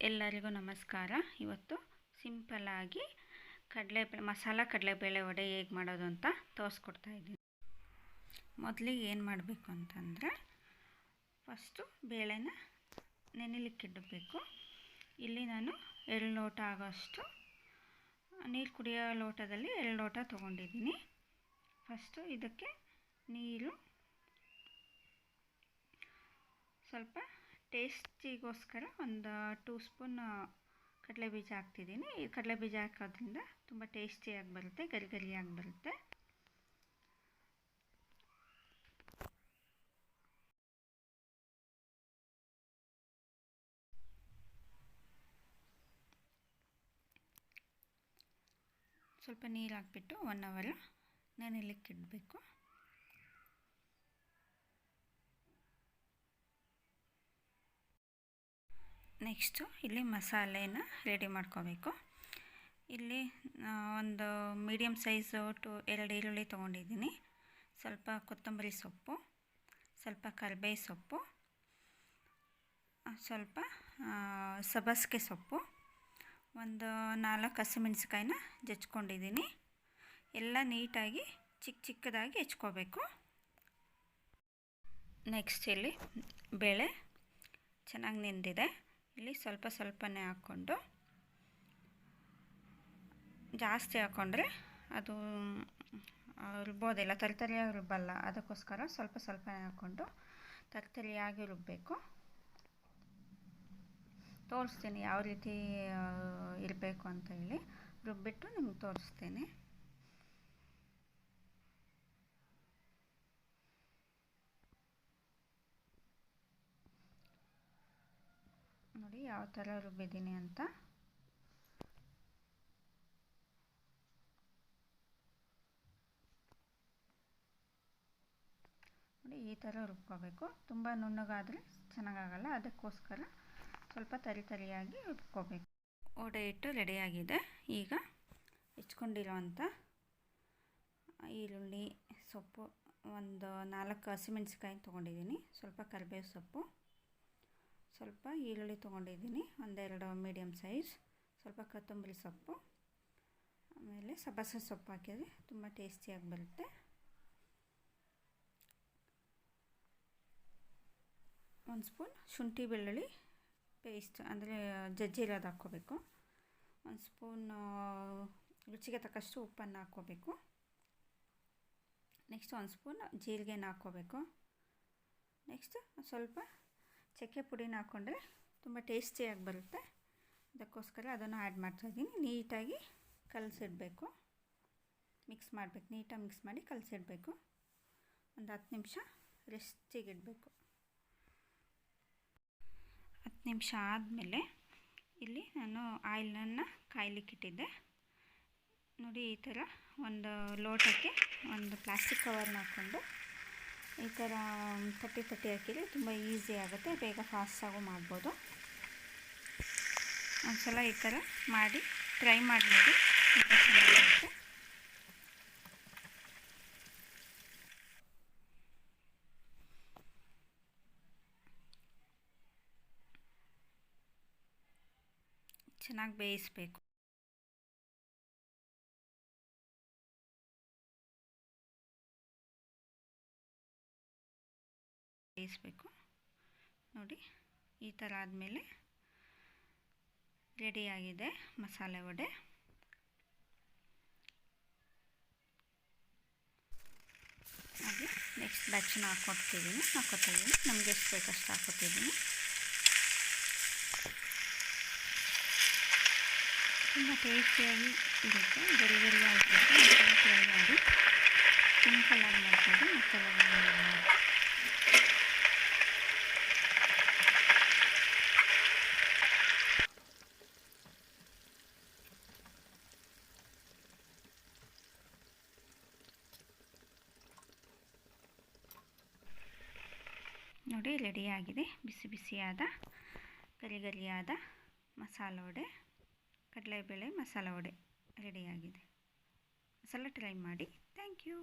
ಎಲ್ಲರಿಗೂ ನಮಸ್ಕಾರ. ಇವತ್ತು ಸಿಂಪಲ್ಲಾಗಿ ಕಡಲೆಬೇಳೆ ಮಸಾಲ ಕಡಲೆಬೇಳೆ ವಡೆ ಹೇಗೆ ಮಾಡೋದು ಅಂತ ತೋರಿಸ್ಕೊಡ್ತಾ ಇದ್ದೀನಿ. ಮೊದಲಿಗೆ ಏನು ಮಾಡಬೇಕು ಅಂತಂದರೆ ಫಸ್ಟು ಬೇಳೆನ ನೆನೆಲಿಕ್ಕಿಡಬೇಕು ಇಲ್ಲಿ ನಾನು ಎರಡು ಲೋಟ ಆಗೋಷ್ಟು, ನೀರು ಕುಡಿಯೋ ಲೋಟದಲ್ಲಿ ಎರಡು ಲೋಟ ತೊಗೊಂಡಿದ್ದೀನಿ. ಫಸ್ಟು ಇದಕ್ಕೆ ನೀರು ಸ್ವಲ್ಪ ಟೇಸ್ಟಿಗೋಸ್ಕರ ಒಂದು ಟೂ ಸ್ಪೂನ್ ಕಡಲೆ ಬೀಜ ಹಾಕ್ತಿದ್ದೀನಿ. ಈ ಕಡಲೆ ಬೀಜ ಹಾಕೋದ್ರಿಂದ ತುಂಬ ಟೇಸ್ಟಿಯಾಗಿ ಬರುತ್ತೆ ಗರಿ ಗರಿಯಾಗಿ ಬರುತ್ತೆ. ಸ್ವಲ್ಪ ನೀರು ಹಾಕ್ಬಿಟ್ಟು ಒನ್ ಅವರ್ ನೆನೆಲಿಕ್ಕೆ ಇಡಬೇಕು ನೆಕ್ಸ್ಟು ಇಲ್ಲಿ ಮಸಾಲೆನ ರೆಡಿ ಮಾಡ್ಕೋಬೇಕು. ಇಲ್ಲಿ ಒಂದು ಮೀಡಿಯಮ್ ಸೈಜು ಟು ಎರಡು ಈರುಳ್ಳಿ ತೊಗೊಂಡಿದ್ದೀನಿ. ಸ್ವಲ್ಪ ಕೊತ್ತಂಬರಿ ಸೊಪ್ಪು, ಸ್ವಲ್ಪ ಕರಿಬೇವು ಸೊಪ್ಪು ಸ್ವಲ್ಪ ಸಬಸ್ಗೆ ಸೊಪ್ಪು, ಒಂದು ನಾಲ್ಕು ಹಸಿಮೆಣ್ಸಿಕಾಯಿನ ಜಚ್ಕೊಂಡಿದ್ದೀನಿ ಎಲ್ಲ ನೀಟಾಗಿ ಚಿಕ್ಕ ಚಿಕ್ಕದಾಗಿ ಹೆಚ್ಕೋಬೇಕು. ನೆಕ್ಸ್ಟ್ ಇಲ್ಲಿ ಬೇಳೆ ಚೆನ್ನಾಗಿ ನೆಂದಿದೆ. ಇಲ್ಲಿ ಸ್ವಲ್ಪ ಸ್ವಲ್ಪನೇ ಹಾಕ್ಕೊಂಡು ಜಾಸ್ತಿ ಹಾಕ್ಕೊಂಡ್ರೆ ಅದು ರುಬ್ಬೋದಿಲ್ಲ, ತರಿತರಿಯಾಗಿ ರುಬ್ಬಲ್ಲ. ಅದಕ್ಕೋಸ್ಕರ ಸ್ವಲ್ಪ ಸ್ವಲ್ಪನೇ ಹಾಕ್ಕೊಂಡು ತರಿತರಿಯಾಗಿ ರುಬ್ಬಬೇಕು ತೋರಿಸ್ತೀನಿ ಯಾವ ರೀತಿ ಇರಬೇಕು ಅಂತ ಹೇಳಿ. ರುಬ್ಬಿಟ್ಟು ನಿಮ್ಗೆ ತೋರಿಸ್ತೇನೆ. ನೋಡಿ ಯಾವ ಥರ ರುಬ್ಬಿದ್ದೀನಿ ಅಂತ. ನೋಡಿ ಈ ಥರ ರುಬ್ಕೋಬೇಕು. ತುಂಬ ನುಣ್ಣಗಾದರೆ ಚೆನ್ನಾಗಾಗಲ್ಲ, ಅದಕ್ಕೋಸ್ಕರ ಸ್ವಲ್ಪ ತರಿ ತರಿಯಾಗಿ ರುಬ್ಕೋಬೇಕು. ಓಡೆ ಹಿಟ್ಟು ರೆಡಿಯಾಗಿದೆ ಈಗ ಹೆಚ್ಕೊಂಡಿರೋವಂಥ ಈರುಳ್ಳಿ ಸೊಪ್ಪು, ಒಂದು ನಾಲ್ಕು ಹಸಿಮೆಣ್ಸಿಕಾಯಿ ತೊಗೊಂಡಿದ್ದೀನಿ. ಸ್ವಲ್ಪ ಕರಿಬೇವು ಸೊಪ್ಪು. ಸ್ವಲ್ಪ ಈರುಳ್ಳಿ ತೊಗೊಂಡಿದ್ದೀನಿ, ಒಂದೆರಡು ಮೀಡಿಯಮ್ ಸೈಜ್ ಸ್ವಲ್ಪ ಕೊತ್ತಂಬರಿ ಸೊಪ್ಪು, ಆಮೇಲೆ ಸಬಸೆ ಸೊಪ್ಪು ಹಾಕಿದರೆ ತುಂಬ ಟೇಸ್ಟಿಯಾಗಿ ಬರುತ್ತೆ. ಒಂದು ಸ್ಪೂನ್ ಶುಂಠಿ ಬೆಳ್ಳುಳ್ಳಿ ಪೇಸ್ಟ್ ಅಂದರೆ ಜಜ್ಜಿರೋದು ಹಾಕ್ಕೋಬೇಕು. ಒಂದು ಸ್ಪೂನ್ ರುಚಿಗೆ ತಕ್ಕಷ್ಟು ಉಪ್ಪನ್ನು ಹಾಕ್ಕೋಬೇಕು. ನೆಕ್ಸ್ಟ್ ಒಂದು ಸ್ಪೂನ್ ಜೀರಿಗೆನ ಹಾಕ್ಕೋಬೇಕು. ನೆಕ್ಸ್ಟ್ ಸ್ವಲ್ಪ ಚಕ್ಕೆ ಪುಡಿನ ಹಾಕ್ಕೊಂಡ್ರೆ ತುಂಬ ಟೇಸ್ಟಿಯಾಗಿ ಬರುತ್ತೆ. ಅದಕ್ಕೋಸ್ಕರ ಅದನ್ನು ಆ್ಯಡ್ ಮಾಡ್ತಾಯಿದ್ದೀನಿ ನೀಟಾಗಿ ಕಲಸಿಡಬೇಕು. ಮಿಕ್ಸ್ ಮಾಡಬೇಕು. ನೀಟಾಗಿ ಮಿಕ್ಸ್ ಮಾಡಿ ಕಲಸಿಡಬೇಕು. ಒಂದು ಹತ್ತು ನಿಮಿಷ ರೆಸ್ಟಿಗೆ ಇಡಬೇಕು. ಹತ್ತು ನಿಮಿಷ ಆದಮೇಲೆ ಇಲ್ಲಿ ನಾನು ಆಯಿಲನ್ನು ಕಾಯ್ಲಿಕ್ಕಿಟ್ಟಿದ್ದೆ ನೋಡಿ ಈ ಥರ ಒಂದು ಲೋಟಕ್ಕೆ ಒಂದು ಪ್ಲಾಸ್ಟಿಕ್ ಕವರ್ನ ಹಾಕ್ಕೊಂಡು ಈ ಥರ ತಟ್ಟಿ ತಟ್ಟಿ ಹಾಕಿದರೆ ತುಂಬ ಈಸಿ ಆಗುತ್ತೆ, ಬೇಗ ಫಾಸ್ಟಾಗೂ ಮಾಡ್ಬೋದು. ಒಂದು ಸಲ ಈ ಥರ ಮಾಡಿ ಟ್ರೈ ಮಾಡಿ ನೋಡಿ ತುಂಬ ಚೆನ್ನಾಗಿರುತ್ತೆ. ಚೆನ್ನಾಗಿ ಬೇಯಿಸಬೇಕು. ಬೇಯಿಸಬೇಕು. ನೋಡಿ, ಈ ಥರ ಆದಮೇಲೆ ರೆಡಿಯಾಗಿದೆ ಮಸಾಲೆ ವಡೆ. ಹಾಗೆ ನೆಕ್ಸ್ಟ್ ಬ್ಯಾಚನ್ನ ಹಾಕ್ಕೊಡ್ತಿದ್ದೀನಿ ಹಾಕ್ಕೊತಿದ್ದೀನಿ ನಮ್ಗೆ ಎಷ್ಟು ಬೇಕಷ್ಟು ಹಾಕ್ಕೊತಿದ್ದೀನಿ ತುಂಬ ಟೇಸ್ಟಿಯಾಗಿ ಇರುತ್ತೆ ಗರಿ ಬರಿ ಟ್ರೈ ಮಾಡಿ ಮಾಡ್ಬೋದು ಮಸಾಲೆ ನೋಡಿ ರೆಡಿಯಾಗಿದೆ ಬಿಸಿ ಬಿಸಿಯಾದ ಗರಿ ಗರಿಯಾದ ಮಸಾಲ ವಡೆ, ಕಡಲೆಬೇಳೆ ಮಸಾಲ ವಡೆ ರೆಡಿಯಾಗಿದೆ ಮಸಾಲ ಟ್ರೈ ಮಾಡಿ. Thank you